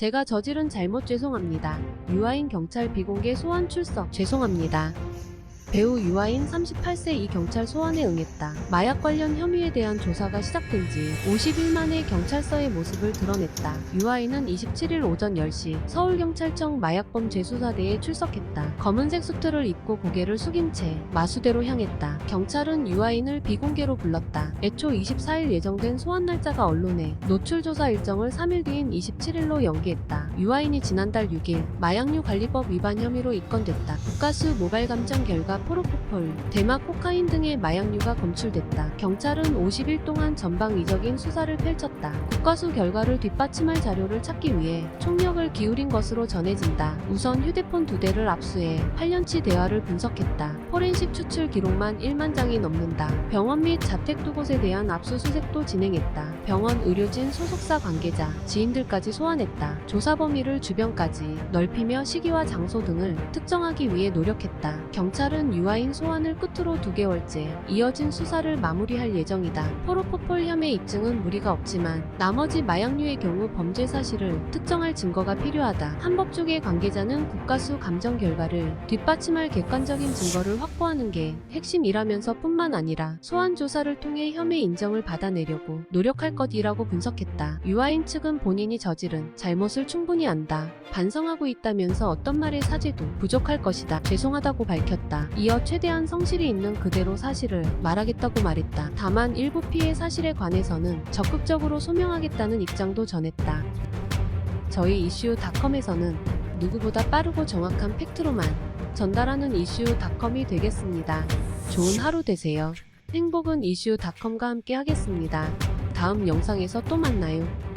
제가 저지른 잘못 죄송합니다. 유아인 경찰 비공개 소환 출석 죄송합니다. 배우 유아인 38세 이 경찰 소환에 응했다. 마약 관련 혐의에 대한 조사가 시작된 지 50일 만에 경찰서의 모습을 드러냈다. 유아인은 27일 오전 10시 서울경찰청 마약범 재수사대에 출석했다. 검은색 수트를 입고 고개를 숙인 채 마수대로 향했다. 경찰은 유아인을 비공개로 불렀다. 애초 24일 예정된 소환 날짜가 언론에 노출 조사 일정을 3일 뒤인 27일로 연기했다. 유아인이 지난달 6일 마약류 관리법 위반 혐의로 입건됐다. 국가수 모발 감정 결과 포로포폴, 대마 코카인 등의 마약류가 검출됐다. 경찰은 50일 동안 전방위적인 수사를 펼쳤다. 국가수 결과를 뒷받침할 자료를 찾기 위해 총력을 기울인 것으로 전해진다. 우선 휴대폰 두 대를 압수해 8년치 대화를 분석했다. 포렌식 추출 기록만 1만 장이 넘는다. 병원 및 자택 두 곳에 대한 압수수색도 진행했다. 병원 의료진 소속사 관계자, 지인들까지 소환했다. 조사 범위를 주변까지 넓히며 시기와 장소 등을 특정하기 위해 노력했다. 경찰은 유아인 소환을 끝으로 두 개월째 이어진 수사를 마무리할 예정이다. 포로포폴 혐의 입증은 무리가 없지만 나머지 마약류의 경우 범죄 사실을 특 정할 증거가 필요하다. 한법 쪽의 관계자는 국가수 감정 결과를 뒷받침할 객관적인 증거를 확보하는 게 핵심이라면서 뿐만 아니라 소환 조사를 통해 혐의 인정을 받아내려고 노력할 것이라고 분석했다. 유아인 측은 본인이 저지른 잘못을 충분히 안다. 반성하고 있다면서 어떤 말의 사죄도 부족할 것이다. 죄송하다고 밝혔다. 이어 최대한 성실히 있는 그대로 사실을 말하겠다고 말했다. 다만 일부 피해 사실에 관해서는 적극적으로 소명하겠다는 입장도 전했다. 저희 이슈닷컴에서는 누구보다 빠르고 정확한 팩트로만 전달하는 이슈닷컴이 되겠습니다. 좋은 하루 되세요. 행복은 이슈닷컴과 함께 하겠습니다. 다음 영상에서 또 만나요.